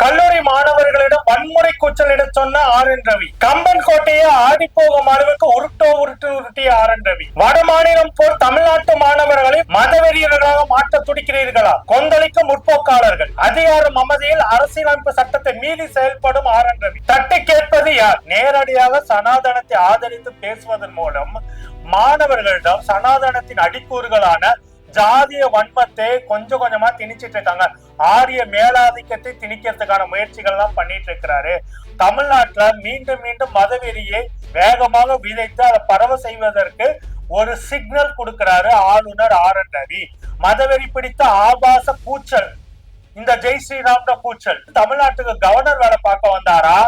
கல்லூரி மாணவர்களிடம் வன்முறை கூச்சலிட சொன்ன ஆர் என் ரவி. கம்பன் கோட்டையை ஆடி போகும் அளவுக்கு உருட்டோ உருட்டு உருட்டிய ஆர் என் ரவி. வட மாநிலம் போல் தமிழ்நாட்டு மாணவர்களை மதவெறியர்களாக மாற்ற துடிக்கிறீர்களா? கொந்தளிக்கும் முற்போக்காளர்கள். அதிகார மமதியில் அரசியலமைப்பு சட்டத்தை மீறி செயல்படும் ஆர் என் ரவி. தட்டி கேட்பது யார்? நேரடியாக சனாதனத்தை ஆதரித்து பேசுவதன் மூலம் மாணவர்களிடம் சனாதனத்தின் அடிக்கூறுகளான ஜாதிய வன்மத்தை கொஞ்சம் கொஞ்சமா திணிச்சிட்டு இருக்காங்க. ஆரிய மேலாதிக்கத்தை திணிக்கிறதுக்கான முயற்சிகள் எல்லாம் பண்ணிட்டு இருக்கிறாரு. தமிழ்நாட்டுல மீண்டும் மீண்டும் மதவெறியை வேகமாக விதைத்து அதை பரவ செய்வதற்கு ஒரு சிக்னல் கொடுக்கிறாரு ஆளுநர் ஆர் என் ரவி. மதவெறி பிடித்த ஆபாச கூச்சல். இந்த ஜெய் ஸ்ரீராம்ட கூச்சல். தமிழ்நாட்டுக்கு கவர்னர் வேலை பார்க்க வந்தாரா?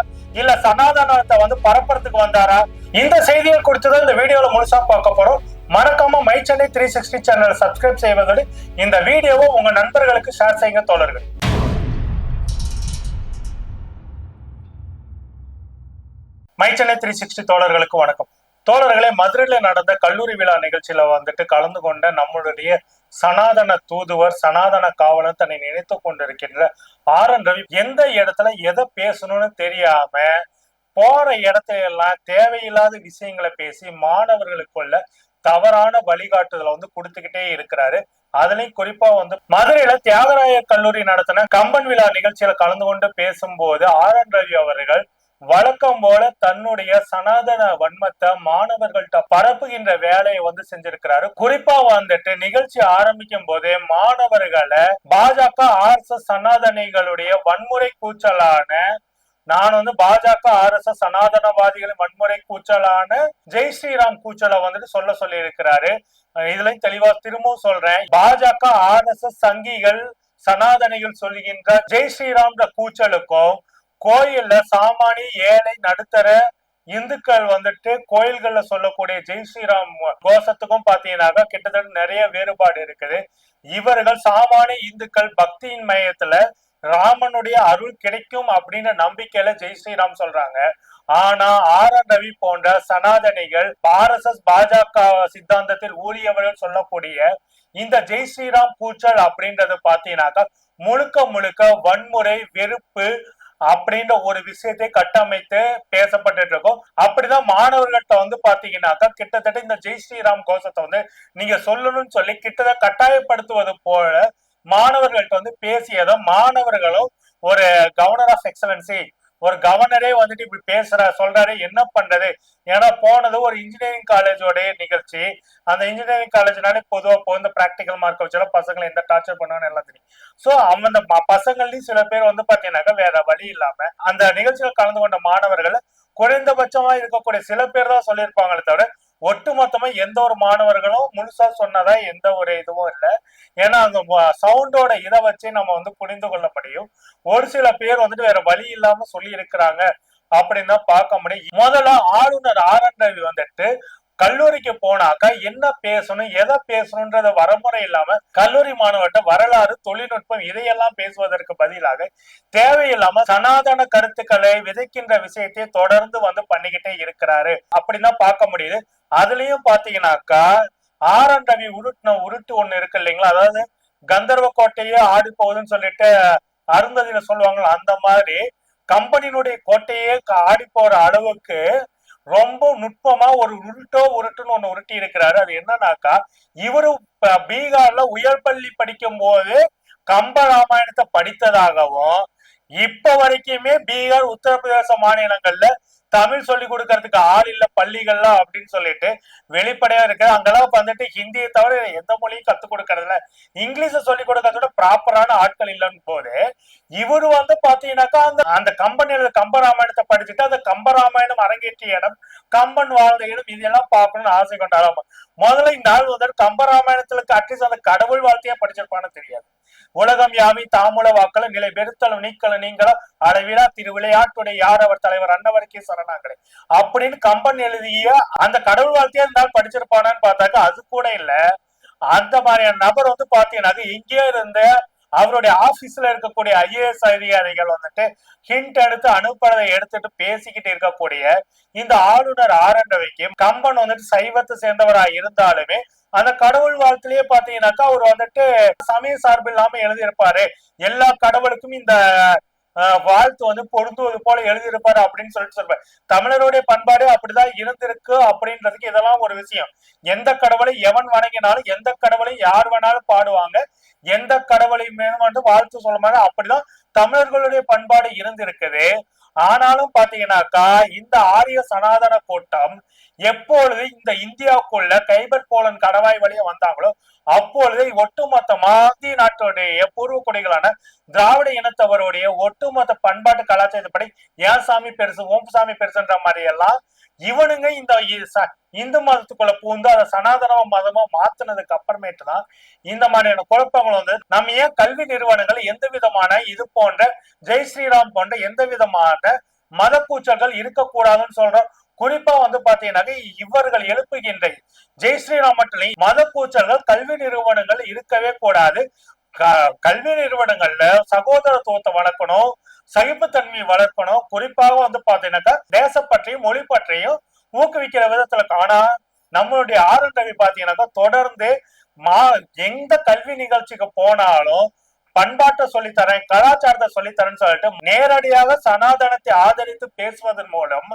இல்ல சனாதனத்தை வந்து பரப்புறதுக்கு வந்தாரா? இந்த செய்திகள் குறித்துதான் இந்த வீடியோல முழுசா பார்க்க போறோம். மறக்காம my Chennai three sixty channel subscribe செய்வதோடு இந்த வீடியோவை உங்க நண்பர்களுக்கு ஷேர் செய்யுங்க தோழர்கள். மை சென்னை த்ரீ சிக்ஸ்டி தோழர்களுக்கு வணக்கம். தோழர்களே மதுரையில நடந்த கல்லூரி விழா நிகழ்ச்சியில வந்துட்டு கலந்து கொண்ட நம்மளுடைய சனாதன தூதுவர் சனாதன காவலர் தன்னை நினைத்து கொண்டிருக்கின்ற ஆர் என் ரவி எந்த இடத்துல எதை பேசணும்னு தெரியாம போற இடத்துல எல்லாம் தேவையில்லாத விஷயங்களை பேசி மாணவர்களுக்குள்ள தவறான வழிகாட்டுதலை வந்து கொடுத்துக்கிட்டே இருக்கிறாரு. அதுலயும் குறிப்பா வந்து மதுரையில தியாகராய கல்லூரி நடத்தின கம்பன் விழா நிகழ்ச்சியில கலந்து கொண்டு பேசும்போது ஆர் என் ரவி அவர்கள் வழக்கம் போல தன்னுடைய சனாதன வன்மத்தை மாணவர்கள்ட்ட பரப்புகின்ற வேலையை வந்து செஞ்சிருக்கிறாரு. குறிப்பா வந்துட்டு நிகழ்ச்சி ஆரம்பிக்கும் போதே மாணவர்களை பாஜக ஆர் சனாதனிகளுடைய வன்முறை கூச்சலான நான் வந்து பாஜக ஆர் எஸ் எஸ் சனாதனவாதிகளின் வன்முறை கூச்சலான ஜெய் ஸ்ரீராம் கூச்சலை வந்துட்டு சொல்ல சொல்லி இருக்கிறாரு இதுலயும் தெளிவா திரும்பவும் சொல்றேன். பாஜக ஆர் எஸ் எஸ் சங்கிகள் சனாதனிகள் சொல்லுகின்ற ஜெய் ஸ்ரீராம்ன்ற கூச்சலுக்கும் கோயில்ல சாமானி ஏழை நடுத்தர இந்துக்கள் வந்துட்டு கோயில்கள்ல சொல்லக்கூடிய ஜெய் ஸ்ரீராம் கோஷத்துக்கும் பாத்தீங்கன்னாக்கா கிட்டத்தட்ட நிறைய வேறுபாடு இருக்குது. இவர்கள் சாமானிய இந்துக்கள் பக்தியின் மையத்துல ராமனுடைய அருள் கிடைக்கும் அப்படின்னு நம்பிக்கையில ஜெய் ஸ்ரீராம் சொல்றாங்க. ஆனா ஆர் என் ரவி போன்ற சனாதனிகள் ஆர் எஸ் எஸ் பாஜக சித்தாந்தத்தில் ஊழியவர்கள் சொல்லக்கூடிய இந்த ஜெய் ஸ்ரீராம் கூச்சல் அப்படின்றது பாத்தீங்கன்னாக்கா முழுக்க முழுக்க வன்முறை வெறுப்பு அப்படின்ற ஒரு விஷயத்தை கட்டமைத்து பேசப்பட்டு இருக்கும். அப்படிதான் மாணவர்கள்ட்ட வந்து பாத்தீங்கன்னாக்கா கிட்டத்தட்ட இந்த ஜெய் ஸ்ரீராம் கோஷத்தை வந்து நீங்க சொல்லணும்னு சொல்லி கிட்டத்தட்ட கட்டாயப்படுத்துவது போல மாணவர்கள்ட்ட வந்து பேசியதை மாணவர்களும் ஒரு கவர்னர் ஆஃப் எக்ஸலன்சி ஒரு கவர்னரே வந்துட்டு இப்படி பேசுற சொல்றாரு என்ன பண்றது? ஏன்னா போனது ஒரு இன்ஜினியரிங் காலேஜோட நிகழ்ச்சி. அந்த இன்ஜினியரிங் காலேஜ்னாலே பொதுவாக இப்போ இந்த ப்ராக்டிக்கல் மார்க் வச்சாலும் பசங்களை எந்த டார்ச்சர் பண்ணுவான்னு எல்லாம் தெரியும். ஸோ அந்த பசங்கள்லயும் சில பேர் வந்து பாத்தீங்கன்னாக்கா வேற வழி இல்லாம அந்த நிகழ்ச்சியில் கலந்து கொண்ட மாணவர்கள் குறைந்தபட்சமா இருக்கக்கூடிய சில பேர் தான் சொல்லியிருப்பாங்களே தவிர ஒட்டுமொத்தமா எந்த ஒரு மாணவர்களும் முழுசா சொன்னதா எந்த ஒரு இதுவும் இல்லை. ஏன்னா அந்த சவுண்டோட இதை வச்சு நம்ம வந்து புரிந்து கொள்ள முடியும். ஒரு சில பேர் வந்துட்டு வேற வழி இல்லாம சொல்லி இருக்கிறாங்க அப்படின்னு தான் பார்க்க முடியும். முதல்ல ஆளுநர் ஆர் என் ரவி வந்துட்டு கல்லூரிக்கு போனாக்கா என்ன பேசணும் எதை பேசணும்ன்றத வரமுறை இல்லாம கல்லூரி மாணவர்கிட்ட வரலாறு தொழில்நுட்பம் இதையெல்லாம் பேசுவதற்கு பதிலாக தேவையில்லாம சனாதன கருத்துக்களை விதைக்கின்ற விஷயத்தை தொடர்ந்து வந்து பண்ணிக்கிட்டே இருக்கிறாரு. அப்படின்னு தான் பார்க்க முடியுது. அதுலயும் பாத்தீங்கன்னாக்கா ஆர் என் ரவி உருட்டின உருட்டு ஒண்ணு இருக்கு இல்லைங்களா? அதாவது கந்தர்வ கோட்டையே ஆடி போகுதுன்னு சொல்லிட்டு அருந்ததியில சொல்லுவாங்களா அந்த மாதிரி கம்பெனியினுடைய கோட்டையே ஆடி போற அளவுக்கு ரொம்ப நுட்பமா ஒரு உருட்டோ உருட்டுன்னு ஒண்ணு உருட்டி இருக்கிறாரு. அது என்னன்னாக்கா இவரு பீகார்ல உயர்பள்ளி படிக்கும் போது கம்ப ராமாயணத்தை படித்ததாகவும் இப்ப வரைக்குமே பீகார் உத்தரப்பிரதேச மாநிலங்கள்ல தமிழ் சொல்லி கொடுக்கறதுக்கு ஆள் இல்ல பள்ளிகள்ல அப்படின்னு சொல்லிட்டு வெளிப்படையா இருக்கு அங்கெல்லாம் வந்துட்டு ஹிந்தியை தவிர எந்த மொழியும் கத்து கொடுக்கறதுல இங்கிலீஷ சொல்லி கொடுக்கறதோட ப்ராப்பரான ஆட்கள் இல்லைன்னு போது இவரு வந்து பாத்தீங்கன்னாக்கா அந்த அந்த கம்பனில கம்பராமாயணத்தை படிச்சுட்டு அந்த கம்பராமாயணம் அரங்கேற்றிய இடம் கம்பன் வாழ்ந்த இடம் இதெல்லாம் பார்க்கணும்னு ஆசை கொண்டாலும் முதல்ல இந்த ஆள் வந்து கம்பராமாயணத்துல அட்லீஸ்ட் அந்த கடவுள் வாழ்த்தையா படிச்சிருப்பான்னு தெரியாது. உலகம் யாவி தாமுல வாக்களும் நிலை பெருத்தலும் நீக்கலும் நீங்களும் அளவிலா திரு விளையாட்டுடைய யார் அவர் தலைவர்? அன்னவருக்கே சரணாங்களே அப்படின்னு கம்பன் எழுதிய அந்த கடவுள் வாழ்த்தையா இருந்தால் படிச்சிருப்பானான்னு பார்த்தாக்க அது கூட இல்ல. அந்த மாதிரியான நபர் வந்து பாத்தீங்கன்னாக்க இங்கே இருந்த அவருடைய ஆபீஸ்ல இருக்கக்கூடிய ஐஏஎஸ் அதிகாரிகள் வந்துட்டு ஹிண்ட் எடுத்து அனுப்புறதை எடுத்துட்டு பேசிக்கிட்டு இருக்கக்கூடிய இந்த ஆளுநர் ஆரண்டவைக்கு கம்பன் வந்துட்டு சைவத்தை சேர்ந்தவரா இருந்தாலுமே அந்த கடவுள் வாழ்த்திலேயே பாத்தீங்கன்னாக்கா அவர் வந்துட்டு சமய சார்பு இல்லாம எழுதியிருப்பாரு. எல்லா கடவுளுக்கும் இந்த வாழ்த்து வந்து பொருந்துவது போல எழுதியிருப்பாரு அப்படின்னு சொல்லிட்டு சொல்றேன் தமிழருடைய பண்பாடு அப்படிதான் இருந்திருக்கு அப்படின்றதுக்கு இதெல்லாம் ஒரு விஷயம். எந்த கடவுளை எவன் வணங்கினாலும் எந்த கடவுளை யார் வேணாலும் பாடுவாங்க. எந்த கடவுளை மேலும் வந்து வாழ்த்து சொல்ல மாதிரி அப்படிதான் தமிழர்களுடைய பண்பாடு இருந்திருக்குது. ஆனாலும் பாத்தீங்கன்னாக்கா இந்த ஆரிய சனாதன கூட்டம் எப்பொழுது இந்த இந்தியாவுக்குள்ள கைபர் போலன் கடவாய் வழியா வந்தாங்களோ அப்பொழுது ஒட்டுமொத்த மாந்திய நாட்டுடைய பூர்வ குடிகளான திராவிட இனத்தவருடைய ஒட்டுமொத்த பண்பாட்டு கலாச்சாரப்படி ஏன் சாமி பெருசு? ஓம் சாமி பெருசுன்ற மாதிரி எல்லாம் இவனுங்க இந்த இந்து மதத்துக்குள்ள பூந்து அதை சனாதன மதமா மாத்துனதுக்கு அப்புறமேட்டு தான் இந்த மாதிரியான குழப்பங்கள் வந்து நம்ம ஏன் கல்வி நிறுவனங்கள் எந்த விதமான இது போன்ற ஜெய் ஸ்ரீராம் போன்ற எந்த விதமான மத கூச்சல்கள் இருக்கக்கூடாதுன்னு சொல்றோம் குறிப்பா வந்து பாத்தீங்கன்னாக்க இவர்கள் எழுப்புகின்ற ஜெய் ஸ்ரீராம் மட்டும் மத கூச்சல்கள் கல்வி நிறுவனங்கள் இருக்கவே கூடாது. க- கல்வி நிறுவனங்கள்ல சகோதரத்துவத்தை வளர்க்கணும் சகிப்புத்தன்மையை வளர்க்கணும். குறிப்பாக வந்து பாத்தீங்கன்னாக்கா தேசப்பற்றியும் மொழி பற்றியும் ஊக்குவிக்கிற விதத்துல காணா நம்மளுடைய ஆர் பாத்தீங்கன்னாக்கா தொடர்ந்து மா எந்த கல்வி நிகழ்ச்சிக்கு போனாலும் பண்பாட்டை சொல்லித்தரேன் கலாச்சாரத்தை சொல்லித்தரேன்னு சொல்லிட்டு நேரடியாக சனாதனத்தை ஆதரித்து பேசுவதன் மூலம்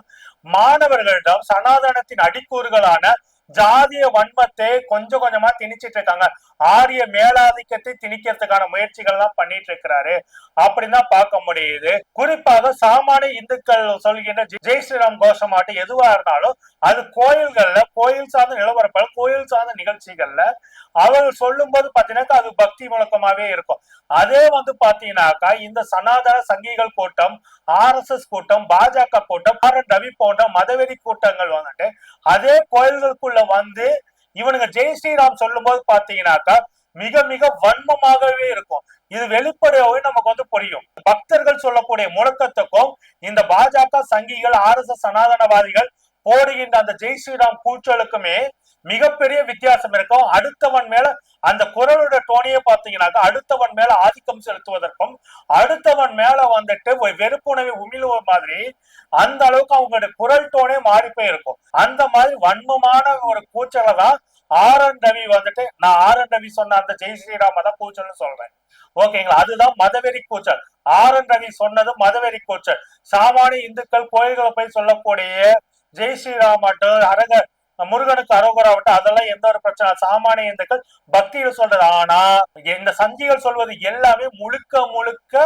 மாணவர்களிடம் சனாதனத்தின் அடிக்கூறுகளான ஜாதிய வன்மத்தை கொஞ்சம் கொஞ்சமா திணிச்சிட்டு இருக்காங்க. ஆரிய மேலாதிக்கத்தை திணிக்கிறதுக்கான முயற்சிகள் தான் பண்ணிட்டு இருக்கிறாரு அப்படின்னு தான் பார்க்க முடியுது. குறிப்பாக சாமானிய இந்துக்கள் சொல்கின்ற ஜெய் ஸ்ரீராம் கோஷமாட்டம் எதுவா இருந்தாலும் அது கோயில்கள்ல கோயில் சார்ந்த நிலவரப்பல் கோயில் சார்ந்த நிகழ்ச்சிகள்ல அவர்கள் சொல்லும் போது பாத்தீங்கன்னாக்கா அது பக்தி முழக்கமாவே இருக்கும். அதே வந்து பாத்தீங்கன்னாக்கா இந்த சனாதன சங்கிகள் கூட்டம் ஆர் எஸ் எஸ் கூட்டம் பாஜக கூட்டம் ரவி போன்ற மதவெறி கூட்டங்கள் வந்துட்டு அதே கோயில்களுக்குள்ள வந்து இவனுங்க ஜெய் ஸ்ரீராம் சொல்லும் போது பாத்தீங்கன்னாக்கா மிக மிக வன்மமாகவே இருக்கும். இது வெளிப்படையாகவே நமக்கு வந்து புரியும். பக்தர்கள் சொல்லக்கூடிய முழக்கத்துக்கும் இந்த பாஜக சங்கிகள் ஆர் எஸ் எஸ் சனாதனவாதிகள் போடுகின்ற அந்த ஜெய் ஸ்ரீராம் கூச்சலுக்குமே மிகப்பெரிய வித்தியாசம் இருக்கும். அடுத்தவன் மேல அந்த குரலோட டோனியே பாத்தீங்கன்னாக்கா அடுத்தவன் மேல ஆதிக்கம் செலுத்துவதற்கும் அடுத்தவன் மேல வந்துட்டு ஒரு வெறுப்புணவை உமிழுவ மாதிரி அந்த அளவுக்கு அவங்களுடைய குரல் டோனே மாறி போயிருக்கும். அந்த மாதிரி வன்மமான ஒரு கூச்சலை தான் ஆர் என் ரவி வந்துட்டு நான் ஆர் என் ரவி சொன்ன அந்த ஜெய் ஸ்ரீராம தான் கூச்சல்னு சொல்றேன். ஓகேங்களா? அதுதான் மதவெறி கூச்சல். ஆர் என் ரவி சொன்னது மதவெறி கூச்சல். சாமானிய இந்துக்கள் கோயில்களை போய் சொல்லக்கூடிய ஜெய் ஸ்ரீராமட்டும் அரக முருகனுக்கு அரோகராவட்டும் அதெல்லாம் எந்த ஒரு பிரச்சனை சாமானிய இந்துக்கள் பக்தியில் சொல்றது. ஆனா இந்த சந்திகள் சொல்வது எல்லாமே முழுக்க முழுக்க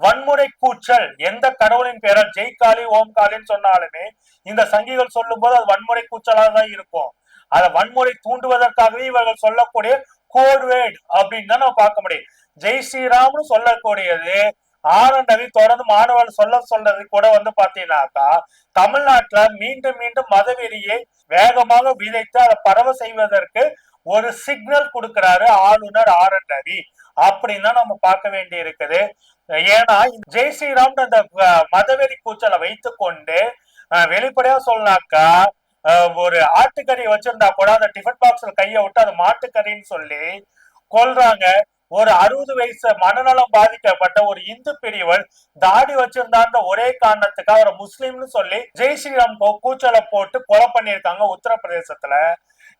வன்முறை கூச்சல். எந்த கடவுளின் பேரால் ஜெய் காளி ஓம் காளின்னு சொன்னாலுமே இந்த சங்கிகள் சொல்லும் போது அது வன்முறை கூச்சலாக தான் இருக்கும். அதை வன்முறை தூண்டுவதற்காகவே இவர்கள் சொல்லக்கூடிய கோட்வேட் அப்படின்னு தான் நம்ம பார்க்க முடியும். ஜெய் ஸ்ரீராம்னு சொல்லக்கூடியது ஆனந்த் ரவி தொடர்ந்து மாணவர்கள் சொல்ல சொல்றது கூட வந்து பாத்தீங்கன்னாக்கா தமிழ்நாட்டுல மீண்டும் மீண்டும் மதவெறியை வேகமாக விதைத்து அதை பரவ செய்வதற்கு ஒரு சிக்னல் கொடுக்கிறாரு ஆளுநர் ஆர் என் ரவி. அப்படின்னு தான் நம்ம பார்க்க வேண்டி இருக்குது ஏன்னா ஜெய் ஸ்ரீராம் அந்த மதவெறி கூச்சலை வைத்து கொண்டு வெளிப்படையா சொன்னாக்கா அஹ், ஒரு ஆட்டுக்கறி வச்சிருந்தா கூட அந்த டிஃபன் பாக்ஸ்ல கையை விட்டு அது மாட்டுக்கறின்னு சொல்லி கொல்றாங்க. ஒரு அறுபது வயசு மனநலம் பாதிக்கப்பட்ட ஒரு இந்து பிரிவன் தாடி வச்சிருந்தான்ற ஒரே காரணத்துக்கு அவரை முஸ்லீம்னு சொல்லி ஜெய் ஸ்ரீராம் கூச்சலை போட்டு கொலை பண்ணியிருக்காங்க உத்தரப்பிரதேசத்துல.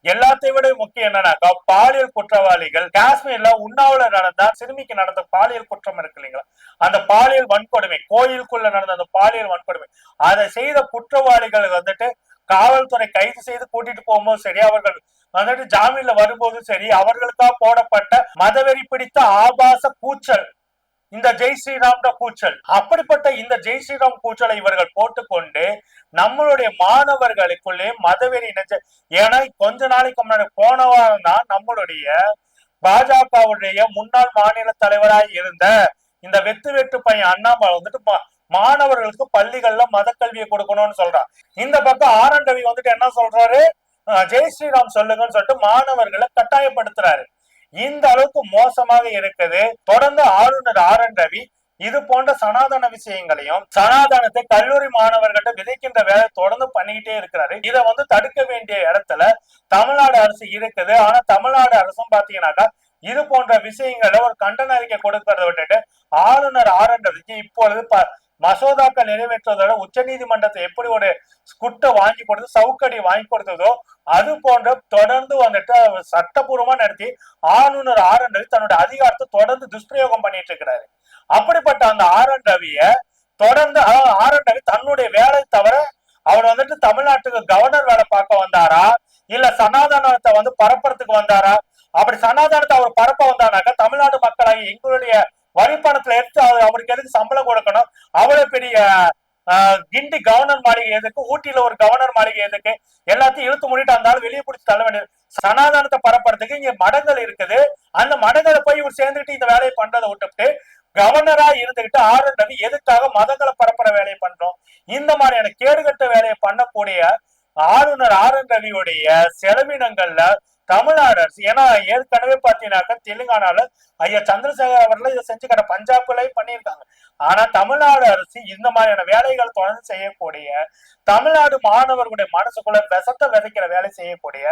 எல்லாத்தையும் விட முக்கியம் என்னன்னாக்கா பாலியல் குற்றவாளிகள். காஷ்மீர்ல உண்ணாவில நடந்த சிறுமிக்கு நடந்த பாலியல் குற்றம் இருக்கு இல்லைங்களா? அந்த பாலியல் வன்கொடுமை கோயிலுக்குள்ள நடந்த அந்த பாலியல் வன்கொடுமை. அதை செய்த குற்றவாளிகள் வந்துட்டு காவல்துறை கைது செய்து கூட்டிட்டு போகும்போது சரி அவர்கள் வந்துட்டு ஜாமீன்ல வரும்போதும் சரி அவர்களுக்காக போடப்பட்ட மதவெறி பிடித்த ஆபாச கூச்சல். இந்த ஜெய் ஸ்ரீராம்ட கூச்சல். அப்படிப்பட்ட இந்த ஜெய் ஸ்ரீராம் கூச்சலை இவர்கள் போட்டுக்கொண்டு நம்மளுடைய மாணவர்களுக்குள்ளே மதவெறி நினைச்ச ஏன்னா கொஞ்ச நாளைக்கு முன்னாடி போன வாரம் தான் நம்மளுடைய பாஜகவுடைய முன்னாள் மாநில தலைவராய் இருந்த இந்த வெத்து வெட்டு பையன் அண்ணாமலை வந்துட்டு மாணவர்களுக்கு பள்ளிகள்ல மத கல்வியை கொடுக்கணும்னு சொல்றான். இந்த பக்கம் ஆர் வந்துட்டு என்ன சொல்றாரு? ஜெய் ஸ்ரீராம் சொல்லுங்கன்னு சொல்லிட்டு மாணவர்களை கட்டாயப்படுத்துறாரு. இந்த அளவுக்கு மோசமாக இருக்குது. தொடர்ந்து ஆளுநர் ஆர் என் ரவி இது போன்ற சனாதன விஷயங்களையும் சனாதனத்தை கல்லூரி மாணவர்கிட்ட விதைக்கின்ற வேலை தொடர்ந்து பண்ணிக்கிட்டே இருக்கிறாரு. இதை வந்து தடுக்க வேண்டிய இடத்துல தமிழ்நாடு அரசு இருக்குது. ஆனா தமிழ்நாடு அரசும் பாத்தீங்கன்னாக்கா இது போன்ற விஷயங்களை ஒரு கண்டன அறிக்கை கொடுக்கறத விட்டுட்டு ஆளுநர் ஆர் என் ரவிக்கு இப்பொழுது மசோதாக்கள் நிறைவேற்றுவதோட உச்ச நீதிமன்றத்தை எப்படி ஒரு குட்டை வாங்கி கொடுத்து சவுக்கடி வாங்கி கொடுத்ததோ அது போன்ற தொடர்ந்து வந்துட்டு அவர் சட்டபூர்வமா நடத்தி ஆளுநர் ஆர் என் ரவி தன்னுடைய அதிகாரத்தை தொடர்ந்து துஷ்பிரயோகம் பண்ணிட்டு இருக்கிறாரு. அப்படிப்பட்ட அந்த ஆர் என் ரவிய தொடர்ந்து அதாவது ஆர் என் ரவி தன்னுடைய வேலை தவிர அவர் வந்துட்டு தமிழ்நாட்டுக்கு கவர்னர் வேலை பார்க்க வந்தாரா? இல்ல சனாதனத்தை வந்து பரப்புறதுக்கு வந்தாரா? அப்படி சனாதனத்தை அவர் பரப்ப வந்தானாக்கா தமிழ்நாடு மக்களாகி எங்களுடைய வரி பணத்துல எடுத்து அவர் அவருக்கு எதுக்கு சம்பளம் கொடுக்கணும்? அவ்வளவு பெரிய கிண்டி கவர்னர் மாளிகை எதுக்கு? ஊட்டியில ஒரு கவர்னர் மாளிகை எதுக்கு? எல்லாத்தையும் இழுத்து மூடிட்டு அந்த ஆள் வெளியே பிடிச்சி தள்ள வேண்டியது. சனாதனத்தை பரப்புறதுக்கு இங்க மடங்கள் இருக்குது. அந்த மடங்களை போய் இவர் சேர்ந்துட்டு இந்த வேலையை பண்றதை விட்டுவிட்டு கவர்னரா இருந்துகிட்டு ஆர் ரவி எதுக்காக மதங்களை பரப்புற வேலையை பண்றோம்? இந்த மாதிரியான கேடுகட்ட வேலையை பண்ணக்கூடிய ஆளுநர் ஆர் என் ரவியுடைய செலவினங்கள்ல தமிழ்நாடு அரசு. ஏன்னா ஏற்கனவே பாத்தீங்கன்னாக்கா தெலுங்கானால ஐயா சந்திரசேகர் அவர்கள் இதை செஞ்சு கடை பஞ்சாப்லயும் பண்ணியிருக்காங்க. ஆனா தமிழ்நாடு அரசு இந்த மாதிரியான வேலைகள் தொடர்ந்து செய்யக்கூடிய தமிழ்நாடு மாணவர்களுடைய மனசுக்குள்ள விசத்தை விதைக்கிற வேலை செய்யக்கூடிய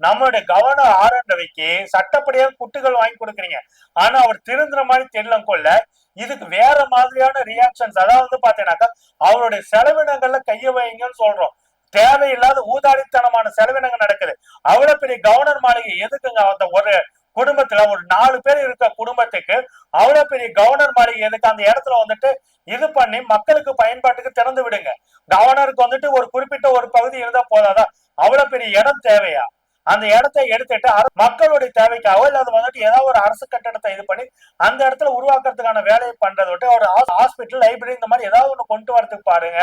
நம்மளுடைய கவர்னர் ஆரண்டவைக்கு சட்டப்படியாக சட்டப்படியா குட்டுகள் வாங்கி கொடுக்குறீங்க. ஆனா அவர் திருந்துற மாதிரி தெரியல கொள்ள இதுக்கு வேற மாதிரியான ரியாக்ஷன்ஸ் அதாவது வந்து பாத்தீங்கன்னாக்கா அவருடைய செலவினங்கள்ல கைய வைங்கன்னு சொல்றோம். தேவையில்லாத ஊதாரித்தனமான செலவினங்கள் நடக்குது. அவ்வளவு பெரிய கவர்னர் மாளிகை எதுக்குங்க அந்த ஒரு குடும்பத்துல ஒரு நாலு பேர் இருக்க குடும்பத்துக்கு அவ்வளவு பெரிய கவர்னர் மாளிகை எதுக்கு? அந்த இடத்துல வந்துட்டு இது பண்ணி மக்களுக்கு பயன்பாட்டுக்கு திறந்து விடுங்க. கவர்னருக்கு வந்துட்டு ஒரு குறிப்பிட்ட ஒரு பகுதி இருந்தா போதாதா? அவ்வளவு பெரிய இடம் தேவையா? அந்த இடத்தை எடுத்துட்டு மக்களுடைய தேவைக்காக இல்ல அது வந்துட்டு ஏதாவது ஒரு அரசு கட்டடத்தை இது பண்ணி அந்த இடத்துல உருவாக்குறதுக்கான வேலையை பண்றதை விட்டு ஒரு ஹாஸ்பிட்டல் லைப்ரரி இந்த மாதிரி ஏதாவது ஒன்று கொண்டு வரதுக்கு பாருங்க.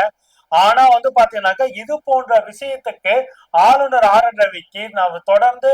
ஆனா வந்து பாத்தீங்கன்னாக்கா இது போன்ற விஷயத்துக்கு ஆளுநர் ஆர் என் ரவிக்கு நாம் தொடர்ந்து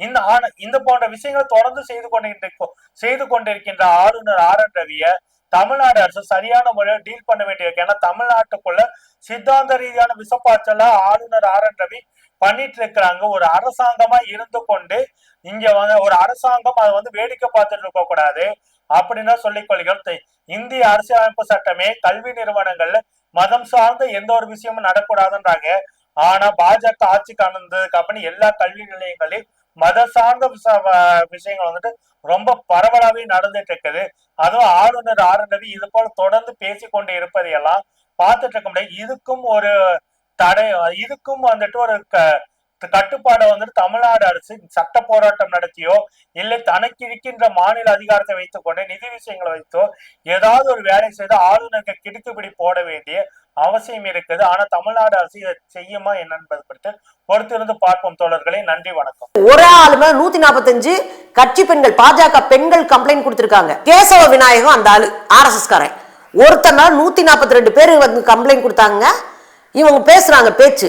இந்த ஆண இந்த போன்ற விஷயங்களை தொடர்ந்து செய்து கொண்டிருக்கோம் செய்து கொண்டிருக்கின்ற ஆளுநர் ஆர் என் ரவிய தமிழ்நாடு அரசு சரியான முறையில் டீல் பண்ண வேண்டியிருக்கு. ஏன்னா தமிழ்நாட்டுக்குள்ள சித்தாந்த ரீதியான விசப்பாச்சலா ஆளுநர் ஆர் என் ரவி பண்ணிட்டு இருக்கிறாங்க ஒரு அரசாங்கமா இருந்து கொண்டு இங்க வந்து ஒரு அரசாங்கம் அதை வந்து வேடிக்கை பார்த்துட்டு இருக்க கூடாது. அப்படின்னு சொல்லிக் கொள்கிறோம். இந்திய அரசியலமைப்பு சட்டமே கல்வி நிறுவனங்கள்ல மதம் சார்ந்த எந்த ஒரு விஷயமும் நடக்கூடாதுன்றாங்க. ஆனா பாஜக ஆட்சிக்கு அமர்ந்ததுக்கு அப்புறம் எல்லா கல்வி நிலையங்களையும் மத சார்ந்த வ- விஷயங்கள் வந்துட்டு ரொம்ப பரவலாவே நடந்துட்டு இருக்குது அதுவும் ஆளுநர் ஆர் ரவி இது போல தொடர்ந்து பேசிக்கொண்டு இருப்பதையெல்லாம் பார்த்துட்டு இருக்க முடியாது. இதுக்கும் ஒரு தடை இதுக்கும் வந்துட்டு ஒரு க- கட்டுப்பாடை வந்துட்டு தமிழ்நாடு அரசு சட்ட போராட்டம் நடத்தியோ இல்லை தனக்கு இருக்கின்ற மாநில அதிகாரத்தை வைத்துக் கொண்டு நிதி விஷயங்களை வைத்தோ ஏதாவது ஒரு வேலை செய்து ஆளுநருக்கு கிடுக்குப்பிடி போட வேண்டிய அவசியம் இருக்குது. ஆனா தமிழ்நாடு அரசு இதை செய்யுமா என்னன்பது குறித்து பொறுத்திருந்து பார்ப்போம் தோழர்களே. நன்றி வணக்கம். ஒரு ஆளுமே நூத்தி நாற்பத்தஞ்சு கட்சி பெண்கள் பாஜக பெண்கள் கம்ப்ளைண்ட் கொடுத்திருக்காங்க. கேசவ விநாயகம் அந்த ஆளு ஆர்எஸ்எஸ் காரன் ஒருத்தர் நூத்தி நாற்பத்தி ரெண்டு பேர் வந்து கம்ப்ளைண்ட் கொடுத்தாங்க. இவங்க பேசுறாங்க பேச்சு.